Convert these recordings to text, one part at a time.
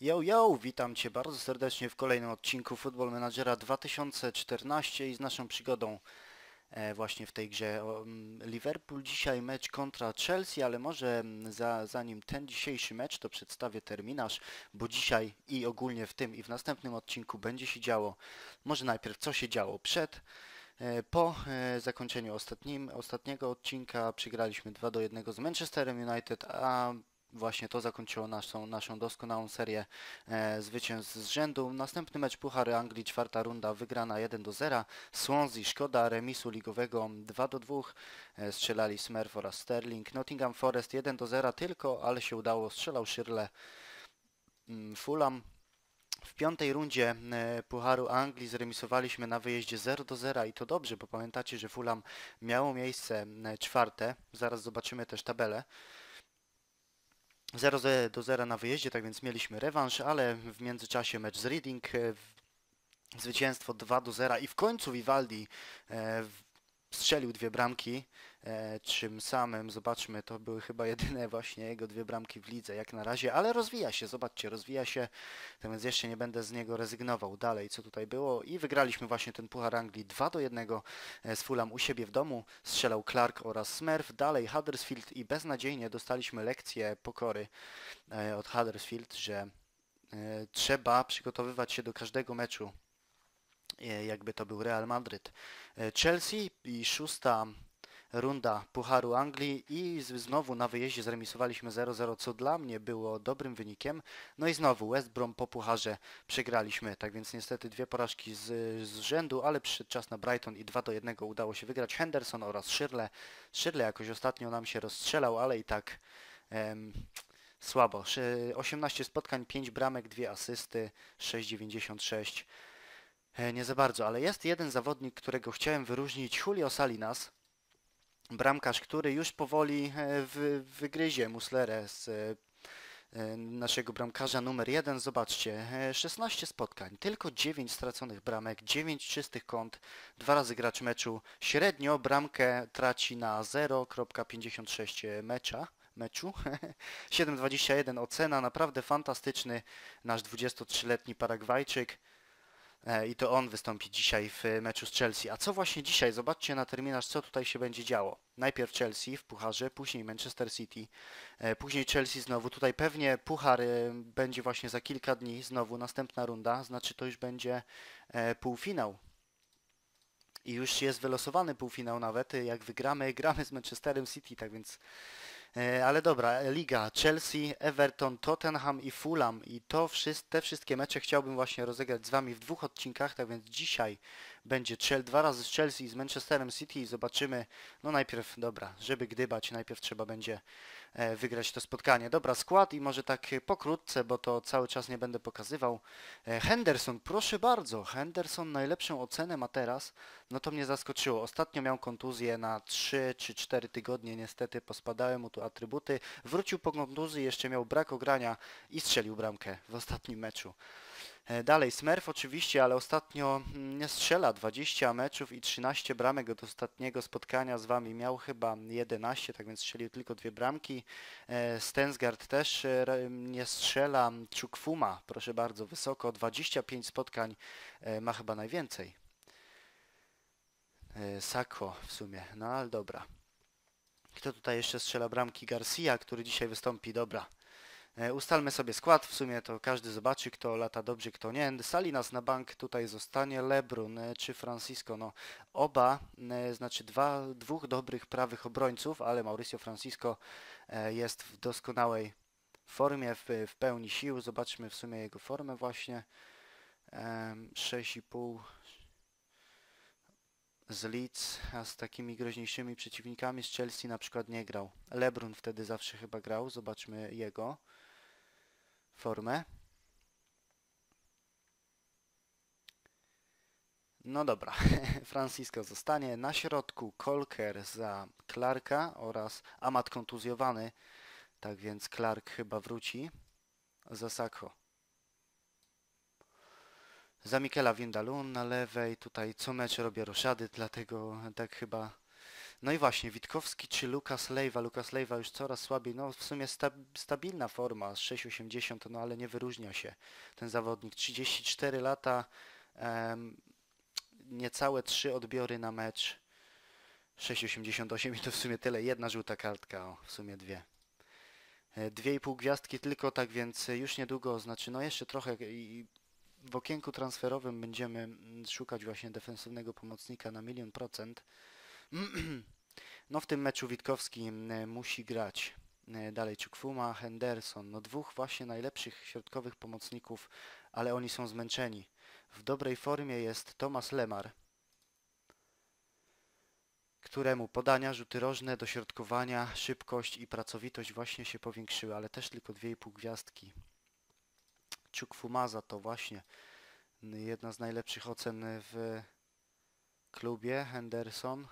Yo, yo, witam Cię bardzo serdecznie w kolejnym odcinku Football Managera 2014 i z naszą przygodą e, właśnie w tej grze. Mm, Liverpool dzisiaj mecz kontra Chelsea, ale może mm, za, zanim ten dzisiejszy mecz to przedstawię terminarz, bo dzisiaj i ogólnie w tym i w następnym odcinku będzie się działo. Może najpierw co się działo przed. E, Po e, zakończeniu ostatnim, ostatniego odcinka przegraliśmy 2 do 1 z Manchesterem United, a właśnie to zakończyło naszą, naszą doskonałą serię e, zwycięstw z rzędu. Następny mecz Puchary Anglii, czwarta runda, wygrana 1 do 0. Swansea, szkoda remisu ligowego 2 do 2. E, strzelali Smurf oraz Sterling. Nottingham Forest 1 do 0 tylko, ale się udało. Strzelał Shirley. Mm, Fulham w piątej rundzie e, Pucharu Anglii zremisowaliśmy na wyjeździe 0 do 0 i to dobrze, bo pamiętacie, że Fulham miało miejsce e, czwarte. Zaraz zobaczymy też tabelę. 0 do 0 na wyjeździe, tak więc mieliśmy rewanż, ale w międzyczasie mecz z Reading, e, zwycięstwo 2 do 0 i w końcu Vivaldi e, strzelił dwie bramki, e, czym samym, zobaczmy, to były chyba jedyne właśnie jego dwie bramki w lidze jak na razie, ale rozwija się, zobaczcie, rozwija się, tak więc jeszcze nie będę z niego rezygnował. Dalej, co tutaj było? I wygraliśmy właśnie ten Puchar Anglii 2 do 1 e, z Fulham u siebie w domu, strzelał Clark oraz Smurf, dalej Huddersfield i beznadziejnie dostaliśmy lekcję pokory e, od Huddersfield, że trzeba przygotowywać się do każdego meczu, jakby to był Real Madryt. E, Chelsea i szósta runda Pucharu Anglii i znowu na wyjeździe zremisowaliśmy 0-0, co dla mnie było dobrym wynikiem. No i znowu West Brom po pucharze przegraliśmy, tak więc niestety dwie porażki z, z rzędu, ale przyszedł czas na Brighton i 2 do 1 udało się wygrać. Henderson oraz Shirley. Shirley jakoś ostatnio nam się rozstrzelał, ale i tak em, słabo. Szy- 18 spotkań, 5 bramek, 2 asysty, 6,96. E, Nie za bardzo, ale jest jeden zawodnik, którego chciałem wyróżnić, Julio Salinas. Bramkarz, który już powoli e, wy, wygryzie Muslerę z e, naszego bramkarza numer jeden. Zobaczcie, e, 16 spotkań, tylko 9 straconych bramek, 9 czystych kąt, dwa razy gracz meczu. Średnio bramkę traci na 0,56 mecza. Meczu 7,21 ocena, naprawdę fantastyczny nasz 23-letni Paragwajczyk. E, I to on wystąpi dzisiaj w meczu z Chelsea. A co właśnie dzisiaj? Zobaczcie na terminarz, co tutaj się będzie działo. Najpierw Chelsea w pucharze, później Manchester City, e, później Chelsea znowu. Tutaj pewnie puchar e, będzie właśnie za kilka dni, znowu następna runda, znaczy to już będzie półfinał. I już jest wylosowany półfinał nawet, jak wygramy, gramy z Manchesterem City, tak więc Ale dobra, e, Liga, Chelsea, Everton, Tottenham i Fulham. I to wszys- te wszystkie mecze chciałbym właśnie rozegrać z Wami w dwóch odcinkach, tak więc dzisiaj będzie dwa razy z Chelsea i z Manchesterem City i zobaczymy, no najpierw, dobra, żeby gdybać, najpierw trzeba będzie e, wygrać to spotkanie. Dobra, skład i może tak e, pokrótce, bo to cały czas nie będę pokazywał. E, Henderson, proszę bardzo, Henderson najlepszą ocenę ma teraz, no to mnie zaskoczyło. Ostatnio miał kontuzję na 3 czy 4 tygodnie, niestety pospadały mu tu atrybuty. Wrócił po kontuzji, jeszcze miał brak ogrania i strzelił bramkę w ostatnim meczu. E, Dalej, Smurf oczywiście, ale ostatnio mm, nie strzela 20 meczów i 13 bramek od ostatniego spotkania z Wami miał chyba 11, tak więc strzelił tylko dwie bramki. E, Stensgaard też e, nie strzela. Czukfuma, proszę bardzo, wysoko, 25 spotkań ma chyba najwięcej. Sako w sumie, no ale dobra. Kto tutaj jeszcze strzela bramki? Garcia, który dzisiaj wystąpi, dobra. E, Ustalmy sobie skład, w sumie to każdy zobaczy, kto lata dobrze, kto nie. Salinas na bank tutaj zostanie, Lebrun e, czy Francisco, no oba, e, znaczy dwa, dwóch dobrych prawych obrońców, ale Mauricio Francisco jest w doskonałej formie, w, w pełni sił. Zobaczmy w sumie jego formę właśnie. Em, 6,5 z Leeds, a z takimi groźniejszymi przeciwnikami z Chelsea na przykład nie grał. Lebrun wtedy zawsze chyba grał, zobaczmy jego formę. No dobra, Francisco zostanie na środku, Kolker za Clarka oraz Amat kontuzjowany, tak więc Clark chyba wróci za Sakho. Za Mikela Windalun na lewej, tutaj co mecz robię roszady, dlatego tak chyba No i właśnie, Witkowski czy Lukas Lejwa? Lukas Lejwa już coraz słabiej, no w sumie sta stabilna forma, z 6,80, no ale nie wyróżnia się ten zawodnik. 34 lata, em, niecałe 3 odbiory na mecz, 6,88 i to w sumie tyle, jedna żółta kartka, o, w sumie dwie. E, Dwie i pół gwiazdki tylko, tak więc już niedługo, znaczy no jeszcze trochę i w okienku transferowym będziemy szukać właśnie defensywnego pomocnika na milion procent. No w tym meczu Witkowski musi grać. E, Dalej Chukwuma, Henderson, no dwóch właśnie najlepszych środkowych pomocników, ale oni są zmęczeni. W dobrej formie jest Tomasz Lemar, któremu podania, rzuty rożne, dośrodkowania, szybkość i pracowitość właśnie się powiększyły, ale też tylko 2,5 gwiazdki. Czukfumaza to właśnie jedna z najlepszych ocen w klubie. Henderson.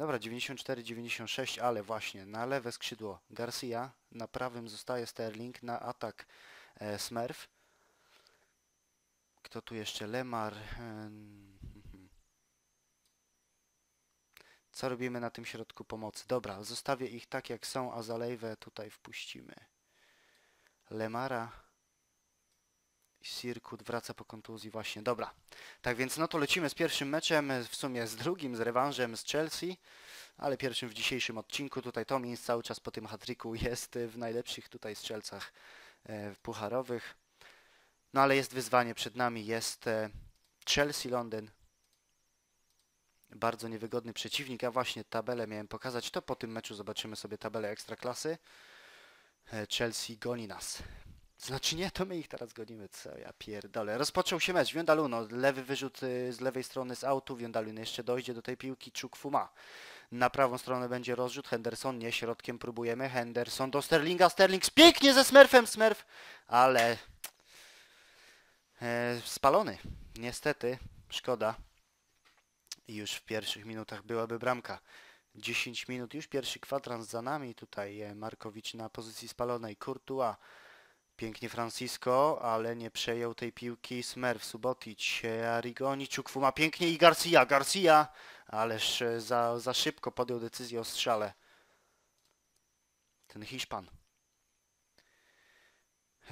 Dobra, 94-96, ale właśnie na lewe skrzydło Garcia, na prawym zostaje Sterling, na atak e, Smurf. Kto tu jeszcze? Lemar. em, mhm. Co robimy na tym środku pomocy? Dobra, zostawię ich tak jak są, a Zalejwę tutaj wpuścimy. Lemara Sirkut wraca po kontuzji właśnie. Dobra, tak więc no to lecimy z pierwszym meczem, w sumie z drugim, z rewanżem z Chelsea, ale pierwszym w dzisiejszym odcinku. Tutaj Tomins cały czas po tym hatryku jest w najlepszych tutaj strzelcach e, pucharowych. No ale jest wyzwanie przed nami, jest e, Chelsea Londyn. Bardzo niewygodny przeciwnik, a właśnie tabelę miałem pokazać, to po tym meczu zobaczymy sobie tabelę Ekstraklasy. E, Chelsea goni nas. Znaczy nie, to my ich teraz gonimy, co ja pierdolę. Rozpoczął się mecz, Wiendaluno, lewy wyrzut y, z lewej strony z autu, Wiendalun jeszcze dojdzie do tej piłki, Czukwu ma. Na prawą stronę będzie rozrzut, Henderson nie, środkiem próbujemy, Henderson do Sterlinga, Sterling pięknie ze Smurfem, Smurf, ale e, spalony, niestety, szkoda. Już w pierwszych minutach byłaby bramka. 10 minut, już pierwszy kwadrans za nami, tutaj e, Markowicz na pozycji spalonej, Courtois, Pięknie Francisco, ale nie przejął tej piłki Smerf, Subotic, Arigoni, Chukwuma, pięknie i Garcia, Garcia, ależ e, za, za szybko podjął decyzję o strzale. Ten Hiszpan.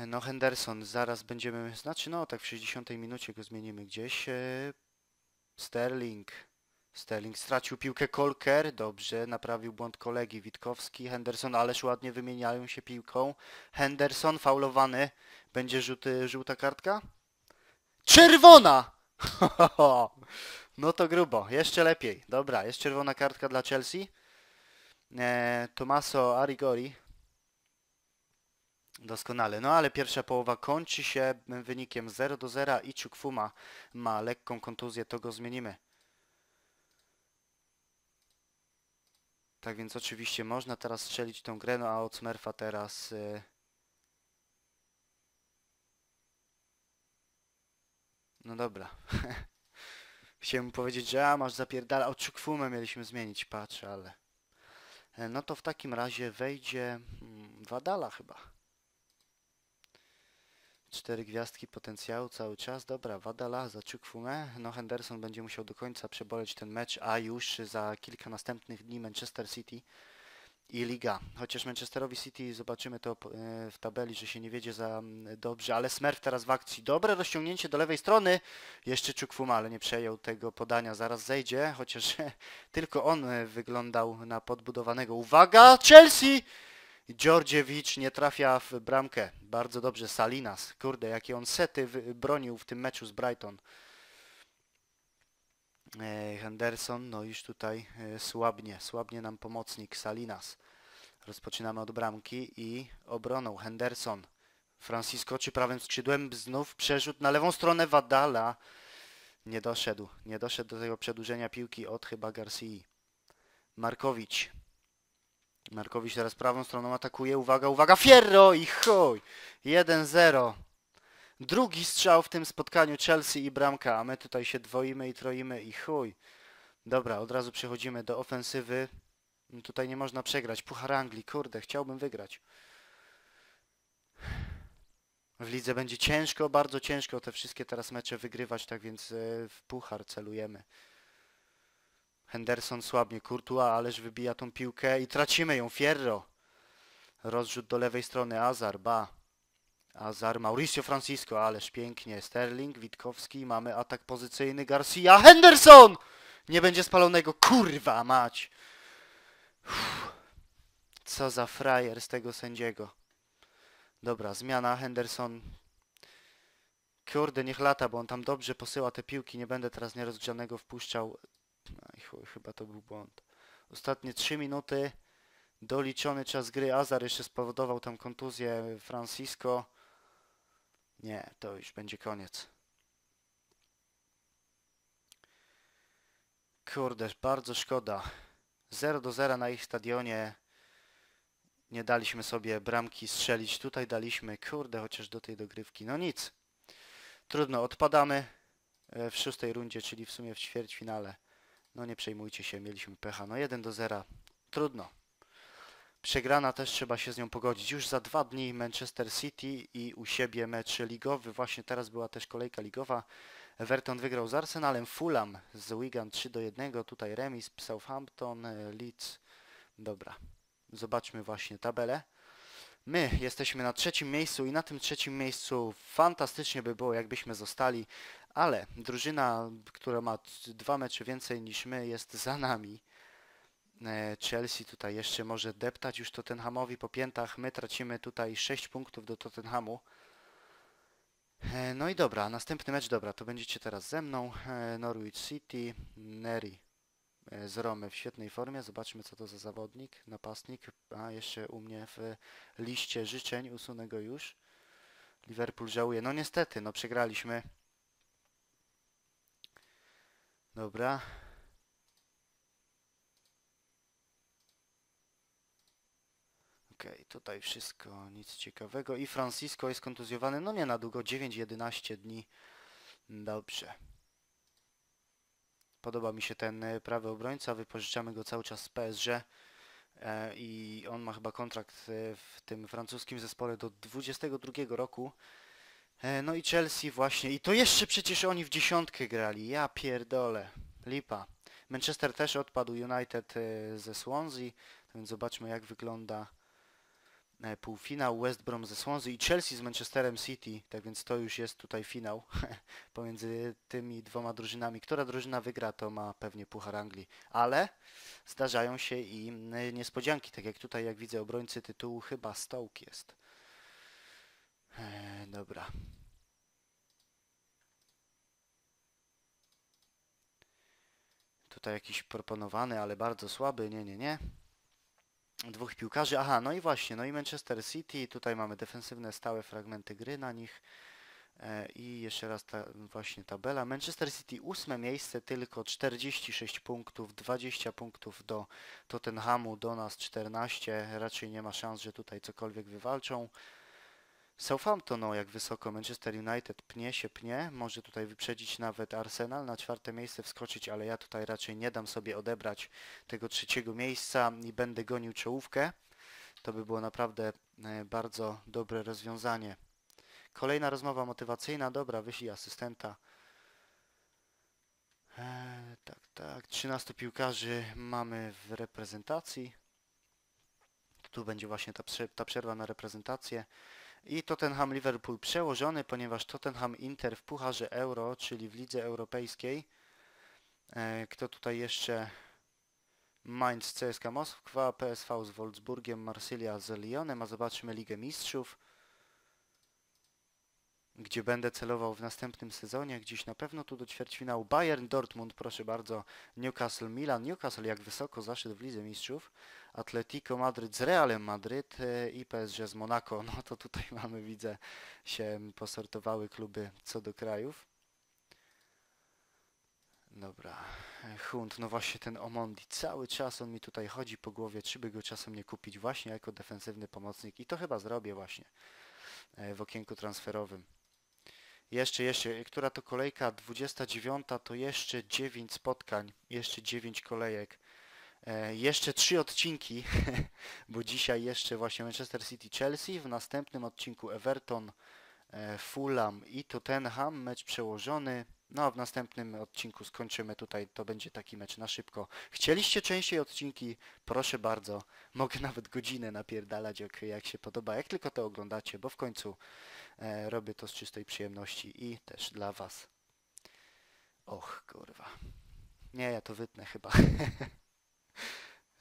No Henderson, zaraz będziemy, znaczy no tak w 60 minucie go zmienimy gdzieś. e, Sterling. Sterling stracił piłkę Kolker, dobrze, naprawił błąd kolegi Witkowski, Henderson, ależ ładnie wymieniają się piłką. Henderson faulowany, będzie rzuty, żółta kartka? Czerwona! No to grubo, jeszcze lepiej. Dobra, jest czerwona kartka dla Chelsea. E, Tomaso Arigori. Doskonale, no ale pierwsza połowa kończy się wynikiem 0 do 0 i Chukwuma ma lekką kontuzję, to go zmienimy. Tak więc oczywiście można teraz strzelić tą grę, no a od Smurfa teraz... y, No dobra. Chciałem powiedzieć, że a masz zapierdala, o Chukwumę mieliśmy zmienić, patrzę, ale... E, No to w takim razie wejdzie hmm, Wadala chyba. Cztery gwiazdki potencjału cały czas. Dobra, Wadala za Chukwumę. No Henderson będzie musiał do końca przeboleć ten mecz, a już za kilka następnych dni Manchester City i Liga. Chociaż Manchesterowi City zobaczymy to e, w tabeli, że się nie wiedzie za dobrze, ale Smurf teraz w akcji. Dobre rozciągnięcie do lewej strony. Jeszcze Chukwuma, ale nie przejął tego podania. Zaraz zejdzie, chociaż tylko on e, wyglądał na podbudowanego. Uwaga, Chelsea! Dżordziewicz nie trafia w bramkę. Bardzo dobrze. Salinas. Kurde, jakie on sety bronił w tym meczu z Brighton. Henderson, no już tutaj e, słabnie, słabnie nam pomocnik Salinas. Rozpoczynamy od bramki i obroną Henderson. Francisco czy prawym skrzydłem znów przerzut na lewą stronę Wadala. Nie doszedł, nie doszedł do tego przedłużenia piłki od chyba Garcii. Markowicz. Markowicz teraz prawą stroną atakuje. Uwaga, uwaga, Fierro i chuj! 1-0. Drugi strzał w tym spotkaniu Chelsea i bramka, a my tutaj się dwoimy i troimy i chuj. Dobra, od razu przechodzimy do ofensywy. Tutaj nie można przegrać. Puchar Anglii, kurde, chciałbym wygrać. W lidze będzie ciężko, bardzo ciężko te wszystkie teraz mecze wygrywać, tak więc e, w puchar celujemy. Henderson słabnie, Courtois, ależ wybija tą piłkę i tracimy ją, Fierro. Rozrzut do lewej strony, Azar, ba. Azar, Mauricio Francisco, ależ pięknie. Sterling, Witkowski, mamy atak pozycyjny, Garcia, Henderson! Nie będzie spalonego, kurwa mać. Uff. Co za frajer z tego sędziego. Dobra, zmiana, Henderson. Kurde, niech lata, bo on tam dobrze posyła te piłki, nie będę teraz nierozgrzanego wpuszczał. Chyba to był błąd. Ostatnie 3 minuty. Doliczony czas gry. Azar jeszcze spowodował tam kontuzję Francisco. Nie, to już będzie koniec. Kurde, bardzo szkoda. 0 do 0 na ich stadionie. Nie daliśmy sobie bramki strzelić. Tutaj daliśmy, kurde, chociaż do tej dogrywki. No nic. Trudno, odpadamy e, w szóstej rundzie, czyli w sumie w ćwierćfinale. No nie przejmujcie się, mieliśmy pecha. No 1 do 0. Trudno. Przegrana też trzeba się z nią pogodzić. Już za dwa dni Manchester City i u siebie mecz ligowy. Właśnie teraz była też kolejka ligowa. Everton wygrał z Arsenalem, Fulham z Wigan 3 do 1. Tutaj remis, Southampton, e, Leeds. Dobra, zobaczmy właśnie tabelę. My jesteśmy na trzecim miejscu i na tym trzecim miejscu fantastycznie by było, jakbyśmy zostali, ale drużyna, która ma dwa mecze więcej niż my, jest za nami. E, Chelsea tutaj jeszcze może deptać już Tottenhamowi po piętach. My tracimy tutaj 6 punktów do Tottenhamu. E, No i dobra, następny mecz, dobra, to będziecie teraz ze mną. E, Norwich City, Neri z Romy w świetnej formie. Zobaczmy co to za zawodnik, napastnik. A jeszcze u mnie w liście życzeń, usunę go już. Liverpool żałuje. No niestety, no przegraliśmy. Dobra. Okej, tutaj wszystko, nic ciekawego. I Francisco jest kontuzjowany, no nie na długo, 9-11 dni. Dobrze. Podoba mi się ten e, prawy obrońca, wypożyczamy go cały czas z PSG e, i on ma chyba kontrakt e, w tym francuskim zespole do 22 roku. E, no i Chelsea właśnie, i to jeszcze przecież oni w dziesiątkę grali, ja pierdolę, lipa. Manchester też odpadł United e, ze Swansea, więc zobaczmy jak wygląda e, półfinał West Brom ze Swansea i Chelsea z Manchesterem City, tak więc to już jest tutaj finał pomiędzy tymi dwoma drużynami. Która drużyna wygra, to ma pewnie Puchar Anglii, ale zdarzają się i niespodzianki, tak jak tutaj, jak widzę, obrońcy tytułu chyba Stoke jest. E, dobra. Tutaj jakiś proponowany, ale bardzo słaby, nie, nie, nie dwóch piłkarzy. Aha, no i właśnie, no i Manchester City, tutaj mamy defensywne stałe fragmenty gry na nich. E, I jeszcze raz ta właśnie tabela. Manchester City ósme miejsce, tylko 46 punktów, 20 punktów do Tottenhamu, do nas 14. Raczej nie ma szans, że tutaj cokolwiek wywalczą. Southampton, no jak wysoko Manchester United pnie się pnie, może tutaj wyprzedzić nawet Arsenal, na czwarte miejsce wskoczyć, ale ja tutaj raczej nie dam sobie odebrać tego trzeciego miejsca i będę gonił czołówkę. To by było naprawdę e, bardzo dobre rozwiązanie. Kolejna rozmowa motywacyjna, dobra, wyślij asystenta. E, tak, tak, 13 piłkarzy mamy w reprezentacji. Tu będzie właśnie ta, ta przerwa na reprezentację. I Tottenham Liverpool przełożony, ponieważ Tottenham Inter w Pucharze Euro, czyli w Lidze Europejskiej. E, kto tutaj jeszcze? Mainz CSKA Moskwa, PSV z Wolfsburgiem, Marsylia z Lyonem, a zobaczmy Ligę Mistrzów, gdzie będę celował w następnym sezonie, gdzieś na pewno tu do ćwierćfinału Bayern Dortmund, proszę bardzo, Newcastle Milan, Newcastle jak wysoko zaszedł w Lidze Mistrzów, Atletico Madryt z Realem Madryt e, i PSG z Monaco. No to tutaj mamy, widzę, się posortowały kluby co do krajów. Dobra, e, Hunt, no właśnie ten Omondi, cały czas on mi tutaj chodzi po głowie, czy by go czasem nie kupić właśnie jako defensywny pomocnik i to chyba zrobię właśnie e, w okienku transferowym. Jeszcze, jeszcze, która to kolejka? 29 to jeszcze 9 spotkań, jeszcze 9 kolejek. E, jeszcze trzy odcinki, bo dzisiaj jeszcze właśnie Manchester City Chelsea, w następnym odcinku Everton, e, Fulham i Tottenham, mecz przełożony. No, w następnym odcinku skończymy tutaj, to będzie taki mecz na szybko. Chcieliście częściej odcinki? Proszę bardzo. Mogę nawet godzinę napierdalać, jak, jak się podoba, jak tylko to oglądacie, bo w końcu e, robię to z czystej przyjemności i też dla was. Och, kurwa. Nie, ja to wytnę chyba.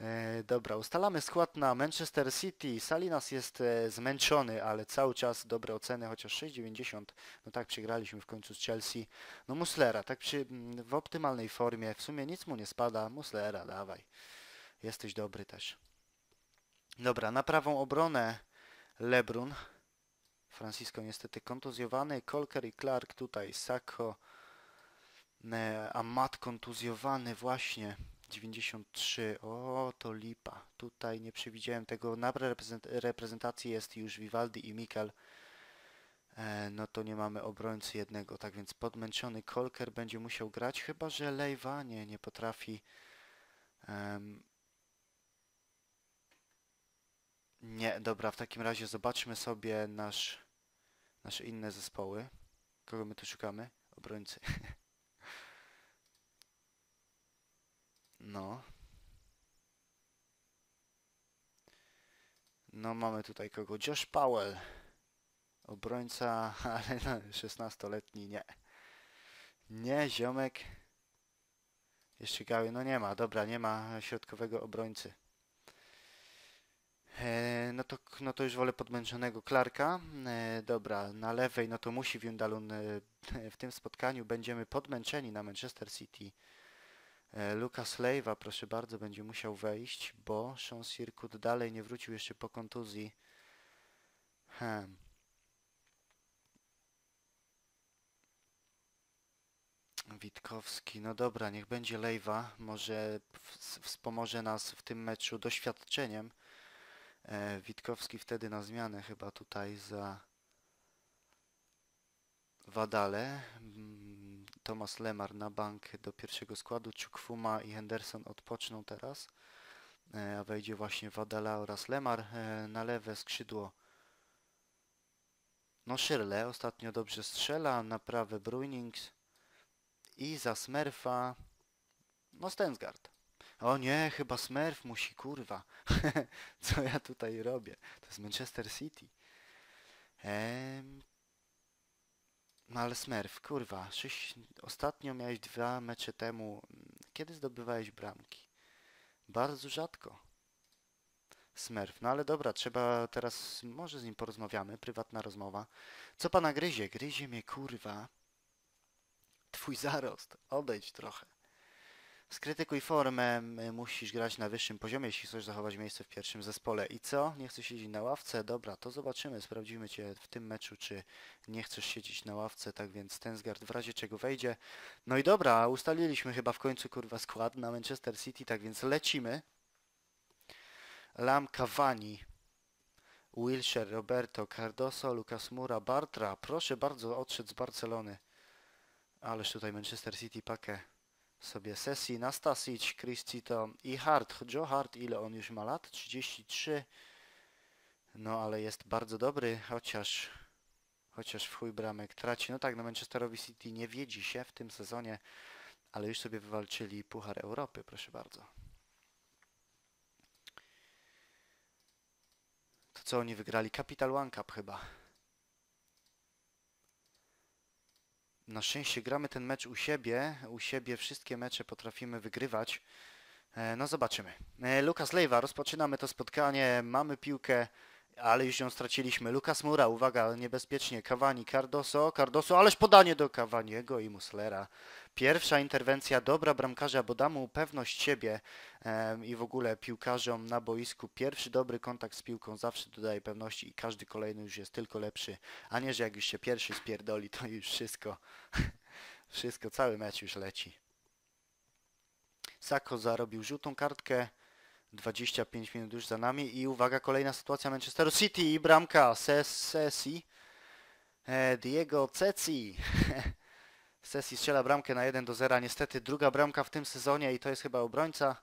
E, dobra, ustalamy skład na Manchester City. Salinas jest e, zmęczony, ale cały czas dobre oceny, chociaż 6,90. No tak, przegraliśmy w końcu z Chelsea. No Muslera, tak przy, w optymalnej formie. W sumie nic mu nie spada. Muslera, dawaj. Jesteś dobry też. Dobra, na prawą obronę Lebrun. Francisco niestety kontuzjowany. Colker i Clark tutaj. Sako. E, a Mat kontuzjowany właśnie. 93. O, to lipa. Tutaj nie przewidziałem tego. Na reprezent reprezentacji jest już Vivaldi i Mikel. E, no to nie mamy obrońcy jednego, tak więc podmęczony Kolker będzie musiał grać, chyba że Lejwa nie, nie potrafi. Em, nie, dobra, w takim razie zobaczmy sobie nasz, nasze inne zespoły. Kogo my tu szukamy? Obrońcy. No. No mamy tutaj kogo? Josh Powell. Obrońca, ale no, 16-letni nie. Nie, ziomek. Jeszcze gały, no nie ma, dobra, nie ma środkowego obrońcy. E, no, to, no to już wolę podmęczonego Clarka. E, dobra, na lewej, no to musi Windalun e, w tym spotkaniu będziemy podmęczeni na Manchester City. E, Lucas Leiva, proszę bardzo, będzie musiał wejść, bo Sean Sirkut dalej nie wrócił jeszcze po kontuzji. Hmm. Witkowski, no dobra, niech będzie Leiva, może wspomoże nas w tym meczu doświadczeniem. E, Witkowski wtedy na zmianę chyba tutaj za Wadale. Thomas Lemar na bank do pierwszego składu. Czukfuma i Henderson odpoczną teraz. E, A wejdzie właśnie Wadala oraz Lemar. E, Na lewe skrzydło no Shirley ostatnio dobrze strzela. Na prawe Bruinings. I za Smurfa no Stensgard. O nie, chyba Smurf musi, kurwa. Co ja tutaj robię? To jest Manchester City. Em, no ale Smurf, kurwa, sześć, ostatnio miałeś dwa mecze temu. Kiedy zdobywałeś bramki? Bardzo rzadko. Smurf, no ale dobra, trzeba teraz, może z nim porozmawiamy, prywatna rozmowa. Co pana gryzie? Gryzie mnie, kurwa. Twój zarost, odejdź trochę. Skrytykuj formę, musisz grać na wyższym poziomie, jeśli chcesz zachować miejsce w pierwszym zespole. I co? Nie chcesz siedzieć na ławce? Dobra, to zobaczymy, sprawdzimy cię w tym meczu, czy nie chcesz siedzieć na ławce, tak więc Tensgard w razie czego wejdzie. No i dobra, ustaliliśmy chyba w końcu kurwa skład na Manchester City, tak więc lecimy. Lam Cavani, Wilshere, Roberto, Cardoso, Lucas Moura, Bartra. Proszę bardzo, odszedł z Barcelony. Ależ tutaj Manchester City pakę sobie sesji. Nastasic, Cristito i Hart. Joe Hart, ile on już ma lat? 33. No ale jest bardzo dobry, chociaż chociaż w chuj bramek traci. No tak, no Manchesterowi City nie wiedzi się w tym sezonie, ale już sobie wywalczyli Puchar Europy, proszę bardzo. To co oni wygrali? Capital One Cup chyba. Na szczęście gramy ten mecz u siebie. U siebie wszystkie mecze potrafimy wygrywać. E, No zobaczymy. E, Lukas Lejwa, rozpoczynamy to spotkanie. Mamy piłkę, ale już ją straciliśmy. Lukas Mura, uwaga, niebezpiecznie. Cavani, Cardoso, Cardoso, ależ podanie do Cavaniego i Muslera. Pierwsza interwencja dobra bramkarza, bo da mu pewność siebie i w ogóle piłkarzom na boisku. Pierwszy dobry kontakt z piłką zawsze dodaje pewności i każdy kolejny już jest tylko lepszy. A nie, że jak już się pierwszy spierdoli, to już wszystko, wszystko, cały mecz już leci. Sako zarobił żółtą kartkę. 25 minut już za nami i uwaga, kolejna sytuacja Manchesteru City i bramka Ses- Sesi. E, Diego Ceci. Sesi strzela bramkę na 1 do 0. Niestety druga bramka w tym sezonie i to jest chyba obrońca.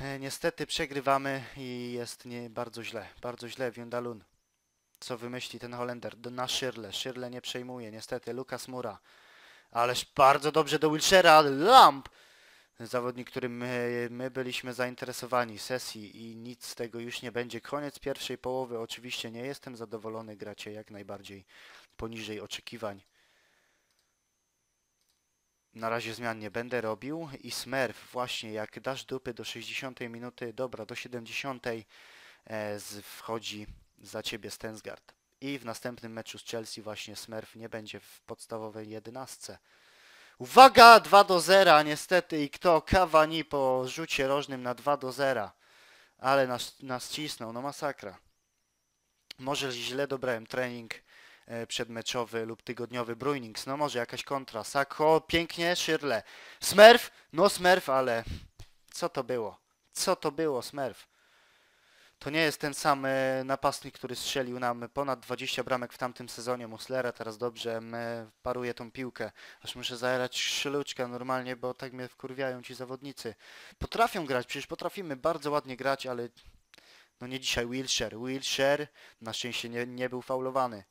E, Niestety przegrywamy i jest nie bardzo źle. Bardzo źle Windalun. Co wymyśli ten Holender? Na Szyrle. Szyrle nie przejmuje. Niestety Lukas Mura. Ależ bardzo dobrze do Wilshera, Lamp! Zawodnik, którym my, my byliśmy zainteresowani sesji i nic z tego już nie będzie. Koniec pierwszej połowy. Oczywiście nie jestem zadowolony, gracie jak najbardziej poniżej oczekiwań. Na razie zmian nie będę robił i Smurf właśnie jak dasz dupy do 60 minuty, dobra, do 70 e, z, wchodzi za ciebie Stensgard. I w następnym meczu z Chelsea właśnie Smurf nie będzie w podstawowej jedenastce. Uwaga! 2 do 0 niestety i kto? Cavani po rzucie rożnym na 2 do 0. Ale nas, nas cisnął, no masakra. Może źle dobrałem trening e, przedmeczowy lub tygodniowy Bruinings, no może jakaś kontra. Sako, pięknie, Szyrle. Smurf? No Smurf, ale co to było? Co to było, Smurf? To nie jest ten sam e, napastnik, który strzelił nam ponad 20 bramek w tamtym sezonie. Muslera teraz dobrze m, paruje tą piłkę. Aż muszę zajerać szyluczkę normalnie, bo tak mnie wkurwiają ci zawodnicy. Potrafią grać, przecież potrafimy bardzo ładnie grać, ale no nie dzisiaj Wilshire. Wilshire na szczęście nie, nie był faulowany.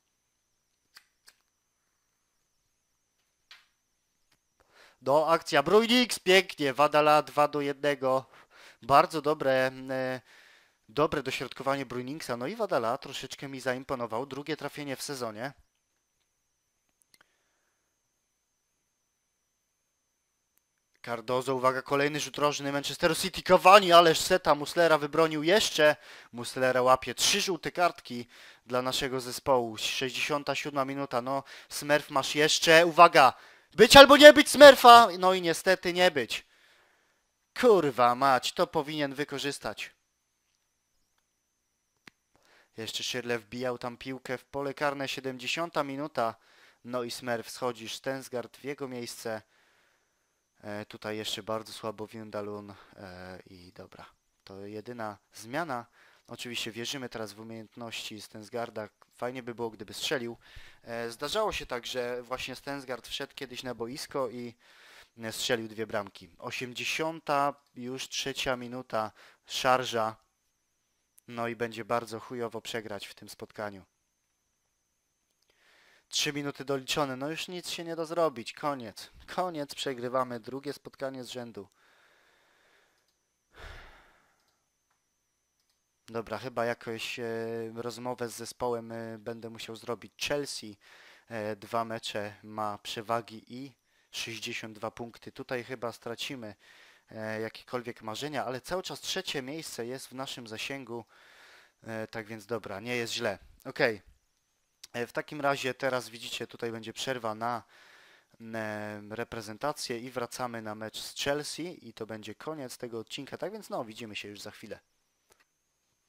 Do akcja Brujnix, pięknie, Wadala 2 do 1. Bardzo dobre, e, dobre dośrodkowanie Bruiningsa. No i Wadala troszeczkę mi zaimponował. Drugie trafienie w sezonie. Cardozo, uwaga, kolejny rzut rożny Manchester City, Cavani, ależ seta Muslera wybronił jeszcze. Muslera łapie trzy żółte kartki dla naszego zespołu. 67 minuta, no Smurf masz jeszcze, uwaga, być albo nie być Smurfa, no i niestety nie być. Kurwa mać, to powinien wykorzystać. Jeszcze Szyrle wbijał tam piłkę w pole karne, 70 minuta. No i Smurf schodzi, Stensgard w jego miejsce. E, tutaj jeszcze bardzo słabo Windalun e, i dobra. To jedyna zmiana. Oczywiście wierzymy teraz w umiejętności Stensgarda. Fajnie by było, gdyby strzelił. E, zdarzało się tak, że właśnie Stensgard wszedł kiedyś na boisko i e, strzelił dwie bramki. 80 już trzecia minuta, szarża. No i będzie bardzo chujowo przegrać w tym spotkaniu. Trzy minuty doliczone, no już nic się nie da zrobić, koniec. Koniec, przegrywamy drugie spotkanie z rzędu. Dobra, chyba jakoś e, rozmowę z zespołem e, będę musiał zrobić. Chelsea e, dwa mecze ma przewagi i 62 punkty. Tutaj chyba stracimy jakiekolwiek marzenia, ale cały czas trzecie miejsce jest w naszym zasięgu. E, tak więc dobra, nie jest źle. Okej. E, W takim razie teraz widzicie, tutaj będzie przerwa na e, reprezentację i wracamy na mecz z Chelsea i to będzie koniec tego odcinka, tak więc no, widzimy się już za chwilę.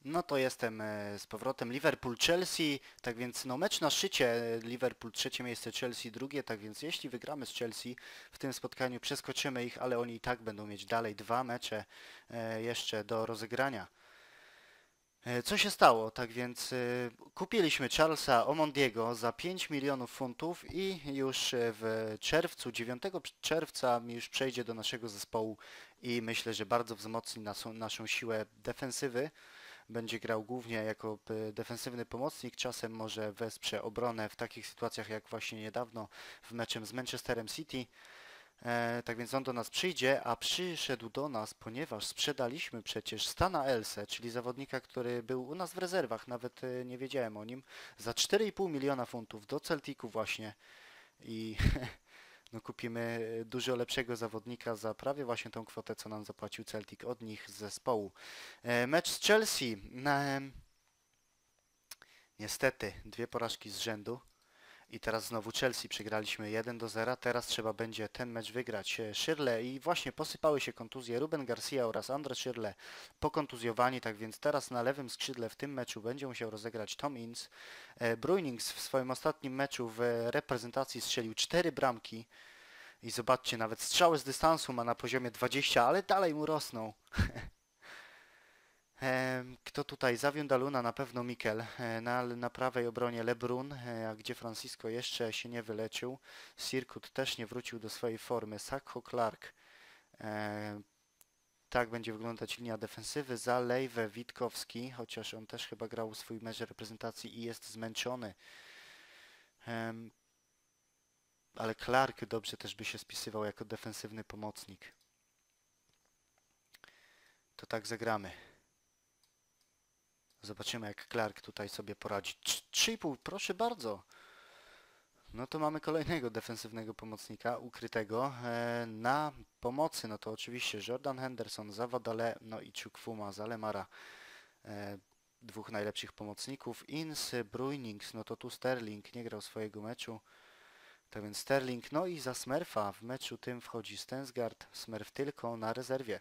No to jestem e, z powrotem Liverpool-Chelsea, tak więc no mecz na szczycie, e, Liverpool trzecie miejsce, Chelsea drugie, tak więc jeśli wygramy z Chelsea w tym spotkaniu przeskoczymy ich, ale oni i tak będą mieć dalej dwa mecze e, jeszcze do rozegrania. Co się stało? Tak więc kupiliśmy Charlesa Omondiego za 5 milionów funtów i już w czerwcu, 9 czerwca już przejdzie do naszego zespołu i myślę, że bardzo wzmocni naszą siłę defensywy. Będzie grał głównie jako e, defensywny pomocnik, czasem może wesprze obronę w takich sytuacjach jak właśnie niedawno w meczem z Manchesterem City. E, tak więc on do nas przyjdzie, a przyszedł do nas, ponieważ sprzedaliśmy przecież Stana Else, czyli zawodnika, który był u nas w rezerwach, nawet e, nie wiedziałem o nim, za 4,5 miliona funtów do Celticu właśnie i no kupimy dużo lepszego zawodnika za prawie właśnie tą kwotę, co nam zapłacił Celtic od nich z zespołu. E, Mecz z Chelsea. Na, niestety, dwie porażki z rzędu. I teraz znowu Chelsea przegraliśmy 1 do 0. Teraz trzeba będzie ten mecz wygrać. E, Szyrle i właśnie posypały się kontuzje. Ruben Garcia oraz Andre Szyrle pokontuzjowani, tak więc teraz na lewym skrzydle w tym meczu będzie musiał rozegrać Tom Ince. E, Bruinings w swoim ostatnim meczu w reprezentacji strzelił 4 bramki. I zobaczcie, nawet strzały z dystansu ma na poziomie 20, ale dalej mu rosną. Kto tutaj? Zawiądaluna na pewno Mikel. E, Na, na prawej obronie Lebrun, e, a gdzie Francisco jeszcze się nie wyleczył. Sirkut też nie wrócił do swojej formy. Sakho Clark. E, Tak będzie wyglądać linia defensywy. Za Lejwę Witkowski, chociaż on też chyba grał swój mecz reprezentacji i jest zmęczony. Ale Clark dobrze też by się spisywał jako defensywny pomocnik. To tak zagramy. Zobaczymy jak Clark tutaj sobie poradzi. Trz- 3,5, proszę bardzo. No to mamy kolejnego defensywnego pomocnika, ukrytego. E, na pomocy, no to oczywiście Jordan Henderson, Zawadale, no i Chukwuma, Zalemara. E, dwóch najlepszych pomocników. Ins, Bruinings, no to tu Sterling nie grał swojego meczu. Tak więc Sterling, no i za Smurfa w meczu tym wchodzi Stensgaard, Smurf tylko na rezerwie.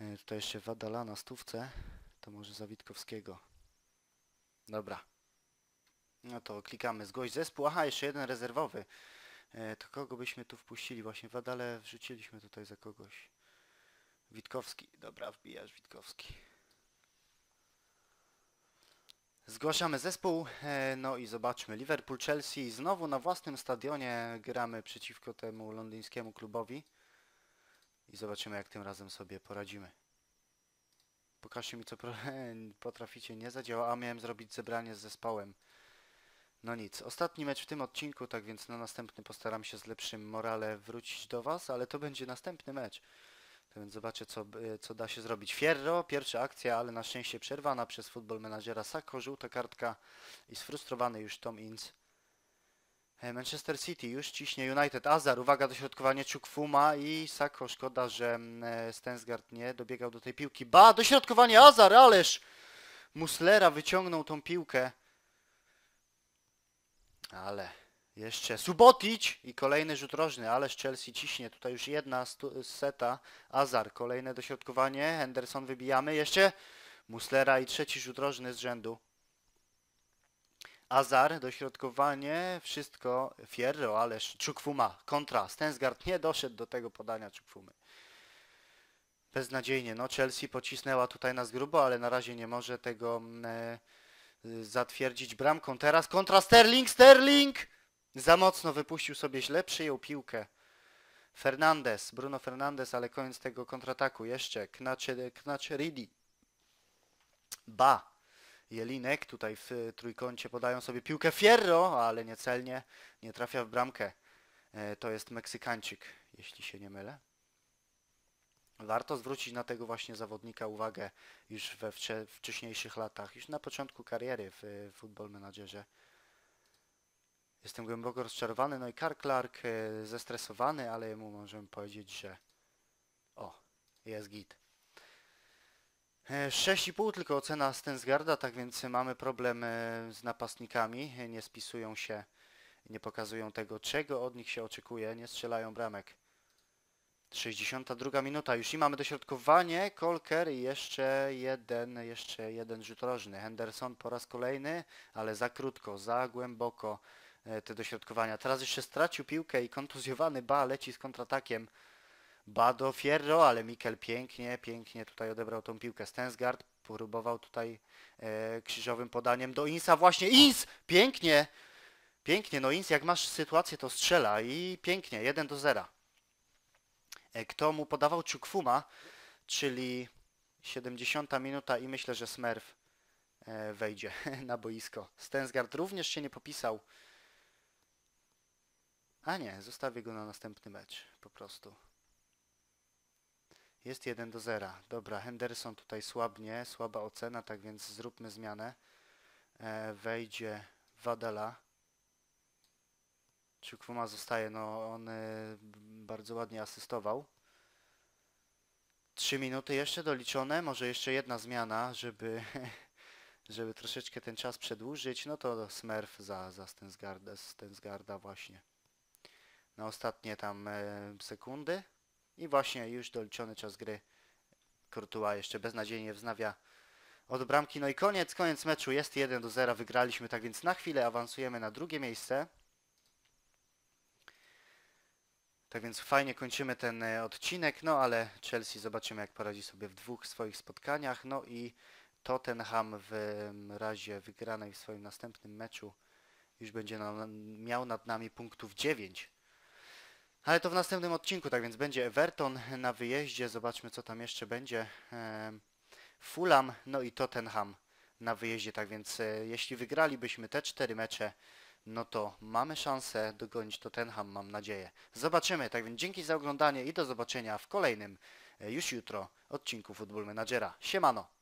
E, Tutaj jeszcze Wadala na stówce, to może za Witkowskiego. Dobra. No to klikamy zgłoś zespół. Aha, jeszcze jeden rezerwowy. E, to kogo byśmy tu wpuścili? Właśnie Wadale wrzuciliśmy tutaj za kogoś. Witkowski. Dobra, wbijasz Witkowski. Zgłaszamy zespół, e, no i zobaczmy. Liverpool-Chelsea znowu na własnym stadionie gramy przeciwko temu londyńskiemu klubowi. I zobaczymy jak tym razem sobie poradzimy. Pokażcie mi co potraficie. Nie zadziała, a miałem zrobić zebranie z zespołem. No nic, ostatni mecz w tym odcinku, tak więc na następny postaram się z lepszym morale wrócić do Was, ale to będzie następny mecz. Tak więc zobaczę co, co da się zrobić. Fierro, pierwsza akcja, ale na szczęście przerwana przez futbol menadżera Sako, żółta kartka i sfrustrowany już Tom Ince. E, Manchester City już ciśnie United. Azar, uwaga, dośrodkowanie Czukfuma i Sako. Szkoda, że mm, e, Stensgaard nie dobiegał do tej piłki. Ba, dośrodkowanie Azar, ależ Muslera wyciągnął tą piłkę. Ale jeszcze Subotic i kolejny rzut rożny, ależ Chelsea ciśnie. Tutaj już jedna seta. Azar, kolejne dośrodkowanie. Henderson wybijamy. Jeszcze Muslera i trzeci rzut rożny z rzędu. Azar, dośrodkowanie, wszystko. Fierro, ależ Chukwuma, kontra. Stensgaard nie doszedł do tego podania Chukfumy. Beznadziejnie. No Chelsea pocisnęła tutaj nas grubo, ale na razie nie może tego mm, e, zatwierdzić bramką. Teraz kontra Sterling, Sterling! Za mocno wypuścił sobie źle, przyjął piłkę. Fernandez, Bruno Fernandez, ale koniec tego kontrataku. Jeszcze Knacze Ridi. Ba. Jelinek tutaj w y, trójkącie podają sobie piłkę Fierro, ale niecelnie nie trafia w bramkę. E, To jest Meksykańczyk, jeśli się nie mylę. Warto zwrócić na tego właśnie zawodnika uwagę już we wcze- wcześniejszych latach, już na początku kariery w y, Football Managerze. Jestem głęboko rozczarowany, no i Karl Clark e, zestresowany, ale jemu możemy powiedzieć, że o, jest git. E, 6,5 tylko ocena Stensgarda, tak więc mamy problem e, z napastnikami, e, nie spisują się, nie pokazują tego, czego od nich się oczekuje, nie strzelają bramek. 62 minuta już i mamy dośrodkowanie, Kolker i jeszcze jeden, jeszcze jeden rzut rożny. Henderson po raz kolejny, ale za krótko, za głęboko e, te dośrodkowania. Teraz jeszcze stracił piłkę i kontuzjowany Ba leci z kontratakiem. Ba do Fierro, ale Mikel pięknie, pięknie tutaj odebrał tą piłkę. Stensgaard próbował tutaj e, krzyżowym podaniem do Insa. Właśnie Ins! Pięknie! Pięknie, no Ins jak masz sytuację to strzela i pięknie, 1 do 0. E, Kto mu podawał Czukfuma, czyli 70 minuta i myślę, że Smurf e, wejdzie na boisko. Stensgaard również się nie popisał. A nie, zostawię go na następny mecz, po prostu. Jest 1 do 0. Dobra, Henderson tutaj słabnie, słaba ocena, tak więc zróbmy zmianę. E, wejdzie Wadela. Chukwuma zostaje, no on e, bardzo ładnie asystował. 3 minuty jeszcze doliczone, może jeszcze jedna zmiana, żeby, żeby troszeczkę ten czas przedłużyć. No to Smurf za, za Stensgarda, Stensgarda właśnie. Na ostatnie tam e, sekundy. I właśnie już doliczony czas gry. Courtois jeszcze beznadziejnie wznawia od bramki. No i koniec, koniec meczu. Jest 1 do 0. Wygraliśmy, tak więc na chwilę awansujemy na drugie miejsce. Tak więc fajnie kończymy ten e, odcinek, no ale Chelsea zobaczymy jak poradzi sobie w dwóch swoich spotkaniach. No i Tottenham w em, razie wygranej w swoim następnym meczu już będzie miał nad nami punktów 9. Ale to w następnym odcinku, tak więc będzie Everton na wyjeździe. Zobaczmy co tam jeszcze będzie. Fulham, no i Tottenham na wyjeździe. Tak więc e, jeśli wygralibyśmy te cztery mecze, no to mamy szansę dogonić Tottenham, mam nadzieję. Zobaczymy, tak więc dzięki za oglądanie i do zobaczenia w kolejnym, e, już jutro, odcinku Football Managera. Siemano!